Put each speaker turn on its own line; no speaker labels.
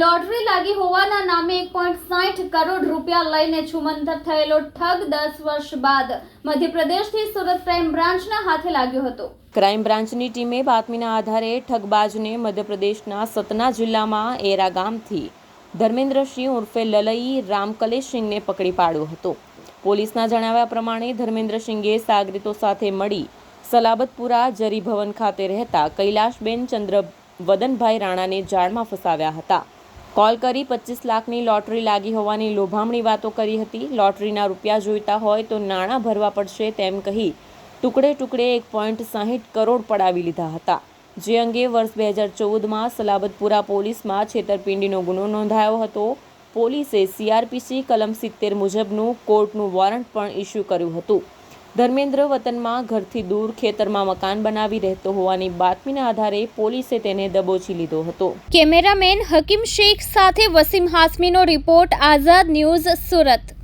Lottery લાગી હોવાના નામે એક પોઈન્ટ સાઠ કરોડ રૂપિયા લઈને છુમંતર થયેલો ઠગ દસ વર્ષ બાદ. મધ્યપ્રદેશથી સુરત ક્રાઇમ બ્રાન્ચના હાથે લાગ્યો હતો.
ક્રાઇમ બ્રાન્ચની ટીમે બાતમીના આધારે ઠગબાજને મધ્યપ્રદેશના સતના જિલ્લામાં એરા ગામથી ધર્મેન્દ્રસિંહ ઉર્ફે લલઈ રામકલેશસિંહને પકડી પાડ્યો હતો. પોલીસના જણાવ્યા પ્રમાણે ધર્મેન્દ્રસિંહે સાગરીતો સાથે મળી સલાબતપુરા જરીભવન ખાતે રહેતા કૈલાશબેન ચંદ્ર વદનભાઈ રાણાને જાળમાં ફસાવ્યા હતા. કોલ કરી પચીસ લાખની લોટરી લાગી હોવાની લોભામણી વાતો કરી હતી. લોટરીના રૂપિયા જોઈતા હોય તો નાણાં ભરવા પડશે તેમ કહી ટુકડે ટુકડે એક પોઈન્ટ સાહીઠ કરોડ પડાવી લીધા હતા. જે અંગે વર્ષ બે હજાર ચૌદમાં સલાબતપુરા પોલીસમાં છેતરપિંડીનો ગુનો નોંધાયો હતો. પોલીસે સીઆરપીસી કલમ સિત્તેર મુજબનું કોર્ટનું વોરંટ પણ ઇસ્યુ કર્યું હતું. ધર્મેન્દ્ર વતનમાં ઘરથી દૂર ખેતરમાં મકાન બનાવી રહેતો હોવાની બાતમીના આધારે પોલીસે તેને દબોચી લીધો હતો.
કેમેરામેન હકીમ શેખ સાથે વસીમ હાસમીનો રિપોર્ટ આઝાદ ન્યૂઝ સુરત.